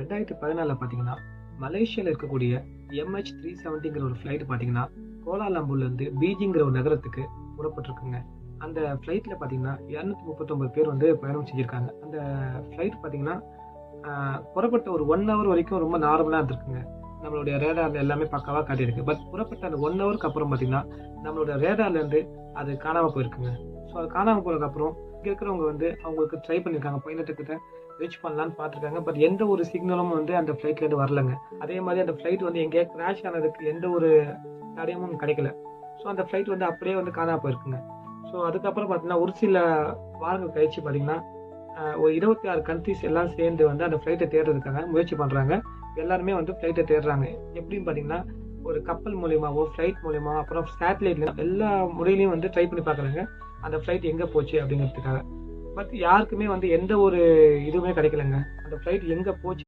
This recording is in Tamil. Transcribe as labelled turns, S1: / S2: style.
S1: ரெண்டாயிரத்தி பதினாலில் பார்த்தீங்கன்னா மலேசியாவில் இருக்கக்கூடிய எம்ஹெச் த்ரீ செவன்ட்டிங்கிற ஒரு ஃப்ளைட் பார்த்தீங்கன்னா கோலாலம்பூர்லேருந்து பீஜிங்கிற ஒரு நகரத்துக்கு புறப்பட்டிருக்குங்க. அந்த ஃப்ளைட்டில் பார்த்தீங்கன்னா இரநூத்தி முப்பத்தொம்பது பேர் வந்து பயணம் செஞ்சுருக்காங்க. அந்த ஃப்ளைட் பார்த்தீங்கன்னா புறப்பட்ட ஒரு ஒன் ஹவர் வரைக்கும் ரொம்ப நார்மலாக இருந்திருக்குங்க. நம்மளுடைய ரேடாரில் எல்லாமே பக்காவாக காட்டியிருக்கு. பட் புறப்பட்ட அந்த ஒன் ஹவருக்கு அப்புறம் பார்த்தீங்கன்னா நம்மளோட ரேடார்லேருந்து அது காணாமல் போயிருக்குங்க. ஸோ அது காணாமல் போனதுக்கப்புறம் இங்கே இருக்கிறவங்க வந்து அவங்களுக்கு ட்ரை பண்ணியிருக்காங்க பைலட்டு ரீச் பண்ணலான்னு பார்த்துருக்காங்க. பட் எந்த ஒரு சிக்னலும் வந்து அந்த ஃப்ளைட்லேருந்து வரலங்க. அதே மாதிரி அந்த ஃப்ளைட் வந்து எங்கேயா கிராஷ் ஆனதுக்கு எந்த ஒரு தடயமும் கிடைக்கல. ஸோ அந்த ஃப்ளைட் வந்து அப்படியே வந்து காணாமல் போயிருக்குங்க. ஸோ அதுக்கப்புறம் பார்த்தீங்கன்னா ஒரு சில வாரங்கள் கழிச்சு பார்த்தீங்கன்னா ஒரு இருபத்தி ஆறு கண்ட்ரிஸ் எல்லாம் சேர்ந்து வந்து அந்த ஃப்ளைட்டை தேடுறதுக்காக முயற்சி பண்ணுறாங்க எல்லாருமே வந்து ஃப்ளைட்டை தேடுறாங்க. எப்படின்னு பார்த்தீங்கன்னா ஒரு கப்பல் மூலியமாவோ ஃப்ளைட் மூலியமா அப்புறம் சேட்டலைட்ல எல்லா முறையிலையும் வந்து ட்ரை பண்ணி பார்க்குறாங்க. அந்த ஃப்ளைட் எங்கே போச்சு அப்படிங்கிறதுக்காக. பட் யாருக்குமே வந்து எந்த ஒரு இதுவுமே கிடைக்கலங்க. அந்த ஃப்ளைட் எங்கே போச்சு